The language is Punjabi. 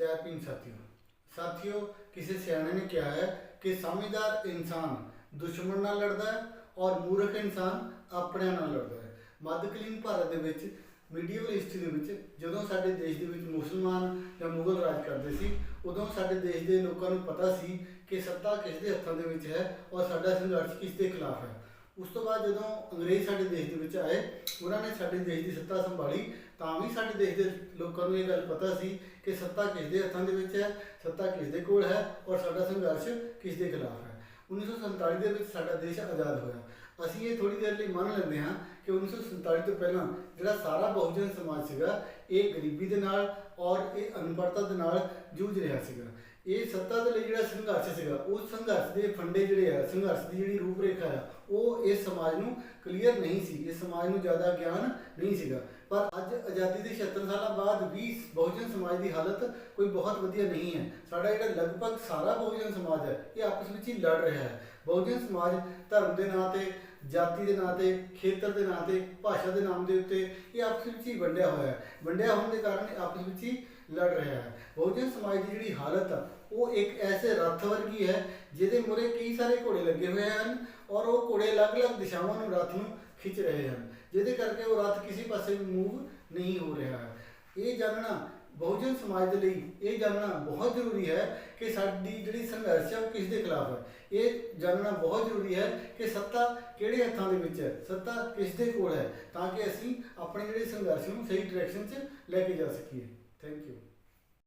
ਜੈ ਭੀਮ ਸਾਥੀਓ। ਸਾਥੀਓ, ਕਿਸੇ ਸਿਆਣੇ ਨੇ ਕਿਹਾ ਹੈ ਕਿ ਸਮਝਦਾਰ ਇਨਸਾਨ ਦੁਸ਼ਮਣ ਨਾਲ ਲੜਦਾ ਹੈ ਔਰ ਮੂਰਖ ਇਨਸਾਨ ਆਪਣਿਆਂ ਨਾਲ ਲੜਦਾ ਹੈ। ਮੱਧਕਾਲੀਨ ਭਾਰਤ ਦੇ ਵਿੱਚ ਮੀਡੀਅਲ ਹਿਸਟਰੀ ਦੇ ਵਿੱਚ, ਜਦੋਂ ਸਾਡੇ ਦੇਸ਼ ਦੇ ਵਿੱਚ ਮੁਸਲਮਾਨ ਜਾਂ ਮੁਗਲ ਰਾਜ ਕਰਦੇ ਸੀ, ਉਦੋਂ ਸਾਡੇ ਦੇਸ਼ ਦੇ ਲੋਕਾਂ ਨੂੰ ਪਤਾ ਸੀ ਕਿ ਸੱਤਾ ਕਿਸ ਦੇ ਹੱਥਾਂ ਦੇ ਵਿੱਚ ਹੈ ਔਰ ਸਾਡਾ ਸੰਘਰਸ਼ ਕਿਸ ਦੇ ਖਿਲਾਫ ਹੈ। ਉਸ ਤੋਂ ਬਾਅਦ ਜਦੋਂ ਅੰਗਰੇਜ਼ ਸਾਡੇ ਦੇਸ਼ ਦੇ ਵਿੱਚ ਆਏ, ਉਹਨਾਂ ਨੇ ਸਾਡੇ ਦੇਸ਼ ਦੀ ਸੱਤਾ ਸੰਭਾਲੀ, ਤਾਂ ਵੀ ਸਾਡੇ ਦੇਸ਼ ਦੇ ਲੋਕਾਂ ਨੂੰ ਇਹ ਗੱਲ ਪਤਾ ਸੀ ਕਿ ਸੱਤਾ ਕਿਸ ਦੇ ਹੱਥਾਂ ਦੇ ਵਿੱਚ ਹੈ, ਸੱਤਾ ਕਿਸ ਦੇ ਕੋਲ ਹੈ ਔਰ ਸਾਡਾ ਸੰਘਰਸ਼ ਕਿਸ ਦੇ ਖਿਲਾਫ ਹੈ। 1947 ਦੇ ਵਿੱਚ ਸਾਡਾ ਦੇਸ਼ ਆਜ਼ਾਦ ਹੋਇਆ। ਅਸੀਂ ਇਹ ਥੋੜੀ ਦੇਰ ਲਈ ਮੰਨ ਲੈਂਦੇ ਹਾਂ ਕਿ 1947 ਤੋਂ ਪਹਿਲਾਂ ਜਿਹੜਾ ਸਾਰਾ ਬਹੁਜਨ ਸਮਾਜ ਸੀਗਾ ਇਹ ਗਰੀਬੀ ਦੇ ਨਾਲ ਔਰ ਇਹ ਅਨਪੜਤਾ ਦੇ ਨਾਲ ਜੂਝ ਰਿਹਾ ਸੀਗਾ। ਇਹ ਸੱਤਾ ਦੇ ਲਈ ਜਿਹੜਾ ਸੰਘਰਸ਼ ਸੀਗਾ, ਉਹ ਸੰਘਰਸ਼ ਦੇ ਫੰਡੇ ਜਿਹੜੇ ਆ, ਸੰਘਰਸ਼ ਦੀ ਜਿਹੜੀ ਰੂਪਰੇਖਾ ਆ, ਉਹ ਇਸ ਸਮਾਜ ਨੂੰ ਕਲੀਅਰ ਨਹੀਂ ਸੀ, ਇਸ ਸਮਾਜ ਨੂੰ ਜ਼ਿਆਦਾ ਗਿਆਨ ਨਹੀਂ ਸੀਗਾ। ਪਰ ਅੱਜ ਆਜ਼ਾਦੀ ਦੇ 76 ਸਾਲਾਂ ਬਾਅਦ ਵੀ ਬਹੁਜਨ ਸਮਾਜ ਦੀ ਹਾਲਤ ਕੋਈ ਬਹੁਤ ਵਧੀਆ ਨਹੀਂ ਹੈ। ਸਾਡਾ ਜਿਹੜਾ ਲਗਭਗ ਸਾਰਾ ਬਹੁਜਨ ਸਮਾਜ ਹੈ, ਇਹ ਆਪਸ ਵਿੱਚ ਹੀ ਲੜ ਰਿਹਾ ਹੈ। ਬਹੁਜਨ ਸਮਾਜ ਧਰਮ ਦੇ ਨਾਂ ਤੇ ਜਾਤੀ ਦੇ ਨਾਂ ਤੇ, ਖੇਤਰ ਦੇ ਨਾਂ ਤੇ, ਭਾਸ਼ਾ ਦੇ ਨਾਮ ਦੇ ਉੱਤੇ ਇਹ ਆਪਸ ਵਿੱਚ ਹੀ ਵੰਡਿਆ ਹੋਇਆ ਹੈ। ਵੰਡਿਆ ਹੋਣ ਦੇ ਕਾਰਨ ਆਪਸ ਵਿੱਚ ਹੀ ਲੜ ਰਿਹਾ ਹੈ। ਬਹੁਜਨ ਸਮਾਜ ਦੀ ਜਿਹੜੀ ਹਾਲਤ ਆ, ਉਹ ਇੱਕ ਐਸੇ ਰੱਥ ਵਰਗੀ ਹੈ, ਜਿਹਦੇ ਮੂਹਰੇ ਕਈ ਸਾਰੇ ਘੋੜੇ ਲੱਗੇ ਹੋਏ ਹਨ ਔਰ ਉਹ ਘੋੜੇ ਅਲੱਗ-ਅਲੱਗ ਦਿਸ਼ਾਵਾਂ ਨੂੰ ਰੱਥ ਨੂੰ ਖਿੱਚ ਰਹੇ ਹਨ। ਜਿਹਦੇ ਕਰਕੇ ਉਹ ਰੱਥ ਕਿਸੇ ਪਾਸੇ ਮੂਵ ਨਹੀਂ ਹੋ ਰਿਹਾ ਹੈ। ਇਹ ਜਾਣਨਾ ਬਹੁਜਨ ਸਮਾਜ ਦੇ ਲਈ ਇਹ ਜਾਣਨਾ ਬਹੁਤ ਜ਼ਰੂਰੀ ਹੈ ਕਿ ਸਾਡੀ ਜਿਹੜੀ ਸੰਘਰਸ਼ ਹੈ ਉਹ ਕਿਸ ਦੇ ਖਿਲਾਫ ਹੈ? ਇਹ ਜਾਣਨਾ ਬਹੁਤ ਜ਼ਰੂਰੀ ਹੈ ਕਿ ਸੱਤਾ ਕਿਹੜੇ ਹੱਥਾਂ ਦੇ ਵਿੱਚ ਹੈ? ਸੱਤਾ ਕਿਸ ਦੇ ਕੋਲ ਹੈ? ਤਾਂ ਕਿ ਅਸੀਂ ਆਪਣੇ ਜਿਹੜੇ ਸੰਘਰਸ਼ ਨੂੰ ਸਹੀ ਡਾਇਰੈਕਸ਼ਨ 'ਚ ਲੈ ਕੇ ਜਾ ਸਕੀਏ। Thank you